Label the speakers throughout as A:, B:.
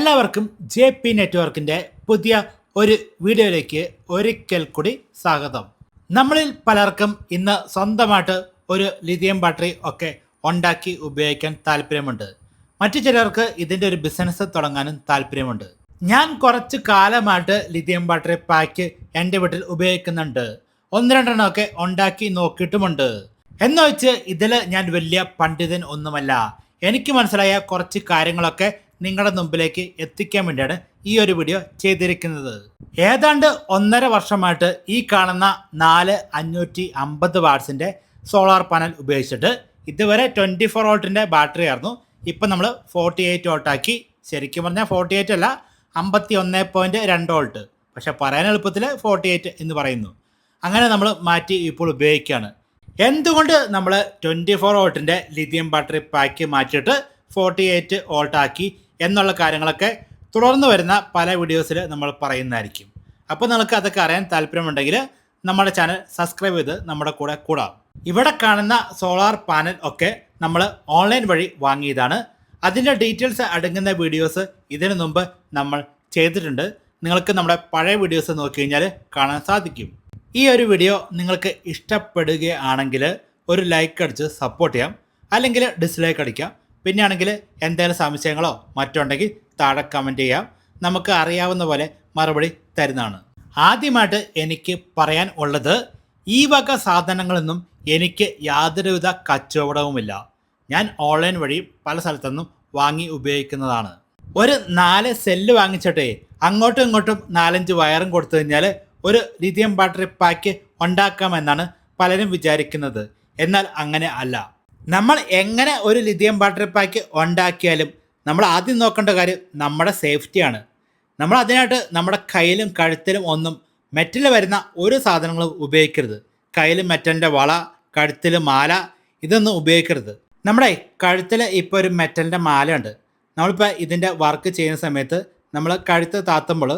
A: എല്ലാവർക്കും J P നെറ്റ്വർക്കിന്റെ പുതിയ ഒരു വീഡിയോയിലേക്ക് ഒരിക്കൽ കൂടി സ്വാഗതം. നമ്മളിൽ പലർക്കും ഇന്ന് സ്വന്തമായിട്ട് ഒരു ലിഥിയം ബാറ്ററി ഒക്കെ ഉണ്ടാക്കി ഉപയോഗിക്കാൻ താല്പര്യമുണ്ട്. മറ്റു ചിലർക്ക് ഇതിന്റെ ഒരു ബിസിനസ് തുടങ്ങാനും താല്പര്യമുണ്ട്. ഞാൻ കുറച്ച് കാലമായിട്ട് ലിഥിയം ബാറ്ററി പാക്ക് എന്റെ വീട്ടിൽ ഉപയോഗിക്കുന്നുണ്ട്. ഒന്ന് രണ്ടെണ്ണമൊക്കെ ഉണ്ടാക്കി നോക്കിയിട്ടുമുണ്ട്. എന്ന് വെച്ച് ഇതിൽ ഞാൻ വലിയ പണ്ഡിതൻ ഒന്നുമല്ല. എനിക്ക് മനസ്സിലായ കുറച്ച് കാര്യങ്ങളൊക്കെ നിങ്ങളുടെ മുമ്പിലേക്ക് എത്തിക്കാൻ വേണ്ടിയാണ് ഈ ഒരു വീഡിയോ ചെയ്തിരിക്കുന്നത്. ഏതാണ്ട് ഒന്നര വർഷമായിട്ട് ഈ കാണുന്ന നാല് അഞ്ഞൂറ്റി അമ്പത് വാട്സിന്റെ സോളാർ പാനൽ ഉപയോഗിച്ചിട്ട് ഇതുവരെ ട്വന്റി ഫോർ വോൾട്ടിന്റെ ബാറ്ററി ആയിരുന്നു. ഇപ്പം നമ്മൾ ഫോർട്ടി എയ്റ്റ് വോൾട്ടാക്കി ശരിക്കും പറഞ്ഞാൽ ഫോർട്ടി എയ്റ്റ് അല്ല അമ്പത്തി ഒന്ന് പോയിന്റ് രണ്ട് വോൾട്ട്. പക്ഷേ പറയാൻ എളുപ്പത്തിൽ ഫോർട്ടി എയ്റ്റ് എന്ന് പറയുന്നു. അങ്ങനെ നമ്മൾ മാറ്റി ഇപ്പോൾ ഉപയോഗിക്കുകയാണ്. എന്തുകൊണ്ട് നമ്മൾ ട്വന്റി ഫോർ വോൾട്ടിന്റെ ലിഥിയം ബാറ്ററി പാക്ക് മാറ്റിയിട്ട് ഫോർട്ടി എയ്റ്റ് വോൾട്ടാക്കി എന്നുള്ള കാര്യങ്ങളൊക്കെ തുടർന്ന് വരുന്ന പല വീഡിയോസിൽ നമ്മൾ പറയുന്നതായിരിക്കും. അപ്പോൾ നിങ്ങൾക്ക് അതൊക്കെ അറിയാൻ താല്പര്യമുണ്ടെങ്കിൽ നമ്മുടെ ചാനൽ സബ്സ്ക്രൈബ് ചെയ്ത് നമ്മുടെ കൂടെ കൂടാം. ഇവിടെ കാണുന്ന സോളാർ പാനൽ ഒക്കെ നമ്മൾ ഓൺലൈൻ വഴി വാങ്ങിയതാണ്. അതിന്റെ ഡീറ്റെയിൽസ് അടങ്ങുന്ന വീഡിയോസ് ഇതിനു മുമ്പ് നമ്മൾ ചെയ്തിട്ടുണ്ട്. നിങ്ങൾക്ക് നമ്മുടെ പഴയ വീഡിയോസ് നോക്കി കഴിഞ്ഞാൽ കാണാൻ സാധിക്കും. ഈ ഒരു വീഡിയോ നിങ്ങൾക്ക് ഇഷ്ടപ്പെടുകയാണെങ്കിൽ ഒരു ലൈക്ക് അടിച്ച് സപ്പോർട്ട് ചെയ്യാം. അല്ലെങ്കിൽ ഡിസ്ലൈക്ക് അടിക്കാം. പിന്നെ ആണെങ്കിൽ എന്തെങ്കിലും സംശയങ്ങളോ മറ്റുണ്ടെങ്കിൽ താഴെ കമന്റ് ചെയ്യാം. നമുക്ക് അറിയാവുന്ന പോലെ മറുപടി തരുന്നതാണ്. ആദ്യമായിട്ട് എനിക്ക് പറയാൻ ഉള്ളത് ഈ വക സാധനങ്ങളൊന്നും എനിക്ക് യാതൊരുവിധ കച്ചവടവുമില്ല. ഞാൻ ഓൺലൈൻ വഴി പല സ്ഥലത്തുനിന്നും വാങ്ങി ഉപയോഗിക്കുന്നതാണ്. ഒരു നാല് സെല്ല് വാങ്ങിച്ചിട്ടേ അങ്ങോട്ടും ഇങ്ങോട്ടും നാലഞ്ച് വയറും കൊടുത്തു കഴിഞ്ഞാൽ ഒരു ലിഥിയം ബാറ്ററി പാക്ക് ഉണ്ടാക്കാമെന്നാണ് പലരും വിചാരിക്കുന്നത്. എന്നാൽ അങ്ങനെ അല്ല. നമ്മൾ എങ്ങനെ ഒരു ലിഥിയം ബാറ്ററി പാക്ക് ഉണ്ടാക്കിയാലും നമ്മൾ ആദ്യം നോക്കേണ്ട കാര്യം നമ്മുടെ സേഫ്റ്റിയാണ് നമ്മൾ അതിനായിട്ട് നമ്മുടെ കയ്യിലും കഴുത്തിലും ഒന്നും മെറ്റൽ വരുന്ന ഒരു സാധനങ്ങളും ഉപയോഗിക്കരുത്. കയ്യിലും മെറ്റലിന്റെ വള കഴുത്തിൽ മാല ഇതൊന്നും ഉപയോഗിക്കരുത്. നമ്മുടെ കഴുത്തിൽ ഇപ്പോൾ ഒരു മെറ്റലിന്റെ മാലയുണ്ട്. നമ്മളിപ്പോൾ ഇതിന്റെ വർക്ക് ചെയ്യുന്ന സമയത്ത് നമ്മൾ കഴുത്ത് താത്തുമ്പോൾ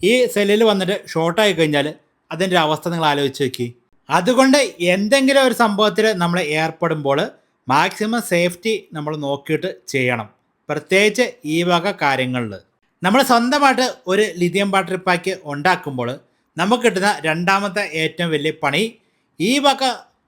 A: ഈ സെല്ലിൽ വന്നിട്ട് ഷോർട്ടായി കഴിഞ്ഞാൽ അതിന്റെ അവസ്ഥ നിങ്ങൾ ആലോചിച്ച് നോക്കി. അതുകൊണ്ട് എന്തെങ്കിലും ഒരു സംഭവത്തിൽ നമ്മൾ ഏർപ്പെടുമ്പോൾ മാക്സിമം സേഫ്റ്റി നമ്മൾ നോക്കിയിട്ട് ചെയ്യണം. പ്രത്യേകിച്ച് ഈ വക കാര്യങ്ങളിൽ. നമ്മൾ സ്വന്തമായിട്ട് ഒരു ലിഥിയം ബാറ്ററി പാക്ക് ഉണ്ടാക്കുമ്പോൾ നമുക്ക് കിട്ടുന്ന രണ്ടാമത്തെ ഏറ്റവും വലിയ പണി ഈ വക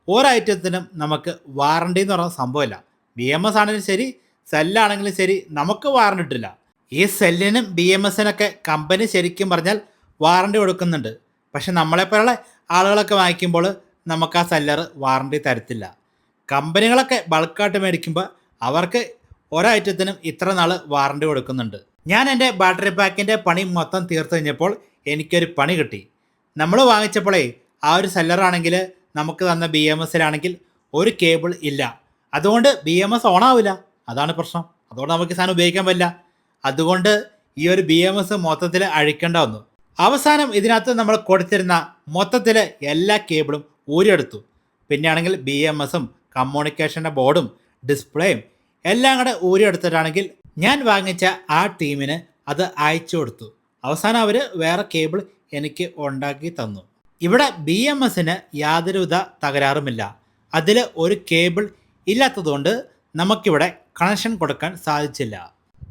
A: ഓരോ ഐറ്റത്തിനും നമുക്ക് വാറണ്ടി എന്ന് പറയുന്ന സംഭവമില്ല. ബി എം എസ് ആണെങ്കിലും ശരി സെല്ലാണെങ്കിലും ശരി നമുക്ക് വാറണ്ടി ഇട്ടില്ല. ഈ സെല്ലിനും ബി എം എസിനൊക്കെ കമ്പനി ശരിക്കും പറഞ്ഞാൽ വാറണ്ടി കൊടുക്കുന്നുണ്ട്. പക്ഷെ നമ്മളെപ്പോലുള്ള ആളുകളൊക്കെ വാങ്ങിക്കുമ്പോൾ നമുക്ക് ആ സെല്ലർ വാറണ്ടി തരത്തില്ല. കമ്പനികളൊക്കെ ബൾക്കായിട്ട് മേടിക്കുമ്പോൾ അവർക്ക് ഓരോ ഐറ്റത്തിനും ഇത്ര നാൾ വാറണ്ടി കൊടുക്കുന്നുണ്ട്. ഞാൻ എന്റെ ബാറ്ററി പാക്കിന്റെ പണി മൊത്തം തീർത്തു കഴിഞ്ഞപ്പോൾ എനിക്കൊരു പണി കിട്ടി. നമ്മൾ വാങ്ങിച്ചപ്പോഴേ ആ ഒരു സെല്ലറാണെങ്കിൽ നമുക്ക് തന്ന ബി എം എസിലാണെങ്കിൽ ഒരു കേബിൾ ഇല്ല. അതുകൊണ്ട് ബി എം എസ് ഓണാവില്ല അതാണ് പ്രശ്നം. അതുകൊണ്ട് നമുക്ക് സാധനം ഉപയോഗിക്കാൻ പറ്റില്ല. അതുകൊണ്ട് ഈ ഒരു ബി എം എസ് മൊത്തത്തിൽ അഴിക്കേണ്ട വന്നു. അവസാനം ഇതിനകത്ത് നമ്മൾ കൊടുത്തിരുന്ന മൊത്തത്തിൽ എല്ലാ കേബിളും ഊരിയെടുത്തു. പിന്നെയാണെങ്കിൽ ബി എം എസും കമ്മ്യൂണിക്കേഷന്റെ ബോർഡും ഡിസ്പ്ലേയും എല്ലാം കൂടെ ഊരിയെടുത്തിട്ടാണെങ്കിൽ ഞാൻ വാങ്ങിച്ച ആ ടീമിന് അത് അയച്ചു കൊടുത്തു. അവസാനം അവർ വേറെ കേബിൾ എനിക്ക് ഉണ്ടാക്കി തന്നു. ഇവിടെ ബി എം എസിന് യാതൊരുവിധ തകരാറുമില്ല. അതിൽ ഒരു കേബിൾ ഇല്ലാത്തതുകൊണ്ട് നമുക്കിവിടെ കണക്ഷൻ കൊടുക്കാൻ സാധിച്ചില്ല.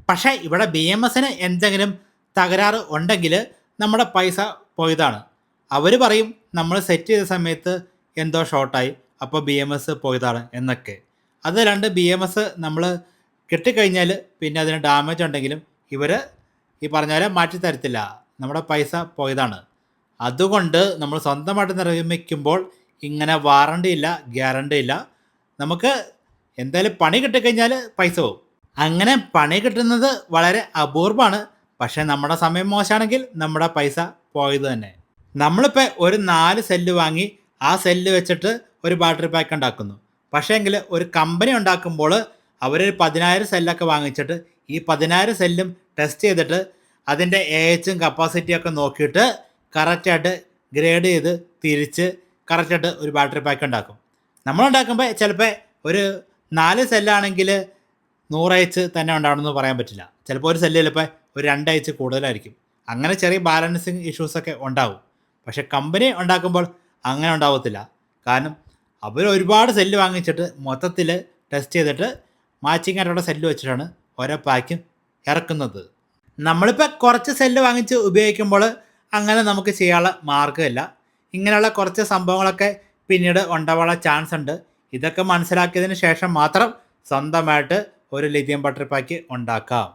A: പക്ഷേ ഇവിടെ ബി എം എസിന് എന്തെങ്കിലും തകരാറ് ഉണ്ടെങ്കിൽ നമ്മുടെ പൈസ പോയതാണ്. അവർ പറയും നമ്മൾ സെറ്റ് ചെയ്ത സമയത്ത് എന്തോ ഷോർട്ടായി അപ്പോൾ ബി എം എസ് പോയതാണ് എന്നൊക്കെ. അത് രണ്ട് ബി എം എസ് നമ്മൾ കിട്ടിക്കഴിഞ്ഞാൽ പിന്നെ അതിന് ഡാമേജ് ഉണ്ടെങ്കിലും ഇവർ ഈ പറഞ്ഞ പോലെ മാറ്റി തരത്തില്ല. നമ്മുടെ പൈസ പോയതാണ്. അതുകൊണ്ട് നമ്മൾ സ്വന്തമായിട്ട് നിർമ്മിക്കുമ്പോൾ ഇങ്ങനെ വാറണ്ടി ഇല്ല ഗ്യാരണ്ടി ഇല്ല. നമുക്ക് എന്തായാലും പണി കിട്ടിക്കഴിഞ്ഞാൽ പൈസ പോകും അങ്ങനെ പണി കിട്ടുന്നത് വളരെ അപൂർവമാണ്. പക്ഷേ നമ്മുടെ സമയം മോശമാണെങ്കിൽ നമ്മുടെ പൈസ പോയത് തന്നെ. നമ്മളിപ്പോൾ ഒരു നാല് സെല്ല് വാങ്ങി ആ സെല്ല് വെച്ചിട്ട് ഒരു ബാറ്ററി പാക്ക് ഉണ്ടാക്കുന്നു. പക്ഷേ എങ്കിൽ ഒരു കമ്പനി ഉണ്ടാക്കുമ്പോൾ അവരൊരു പതിനായിരം സെല്ലൊക്കെ വാങ്ങിച്ചിട്ട് ഈ പതിനായിരം സെല്ലും ടെസ്റ്റ് ചെയ്തിട്ട് അതിന്റെ ഏജും കപ്പാസിറ്റിയൊക്കെ നോക്കിയിട്ട് കറക്റ്റായിട്ട് ഗ്രേഡ് ചെയ്ത് തിരിച്ച് കറക്റ്റായിട്ട് ഒരു ബാറ്ററി പാക്ക് ഉണ്ടാക്കും. നമ്മളുണ്ടാക്കുമ്പോൾ ചിലപ്പോൾ ഒരു നാല് സെല്ലാണെങ്കിൽ നൂറ് എച്ച് തന്നെ ഉണ്ടാവണമെന്ന് പറയാൻ പറ്റില്ല. ചിലപ്പോൾ ഒരു സെല്ല് ചിലപ്പോൾ ഒരു രണ്ട് എച്ച് കൂടുതലായിരിക്കും. അങ്ങനെ ചെറിയ ബാലൻസിങ് ഇഷ്യൂസൊക്കെ ഉണ്ടാവും. പക്ഷേ കമ്പനി ഉണ്ടാക്കുമ്പോൾ അങ്ങനെ ഉണ്ടാവത്തില്ല. കാരണം അവർ ഒരുപാട് സെല്ല് വാങ്ങിച്ചിട്ട് മൊത്തത്തിൽ ടെസ്റ്റ് ചെയ്തിട്ട് മാച്ചിങ് ആയിട്ടുള്ള സെല്ല് വെച്ചിട്ടാണ് ഓരോ പാക്കും ഇറക്കുന്നത്. നമ്മളിപ്പോൾ കുറച്ച് സെല്ല് വാങ്ങിച്ച് ഉപയോഗിക്കുമ്പോൾ അങ്ങനെ നമുക്ക് ചെയ്യാനുള്ള മാർഗമില്ല ഇങ്ങനെയുള്ള കുറച്ച് സംഭവങ്ങളൊക്കെ പിന്നീട് ഉണ്ടാവാനുള്ള ചാൻസ് ഉണ്ട്. ഇതൊക്കെ മനസ്സിലാക്കിയതിന് ശേഷം മാത്രം സ്വന്തമായിട്ട് ഒരു ലിഥിയം ബാറ്ററി പാക്ക് ഉണ്ടാക്കാം.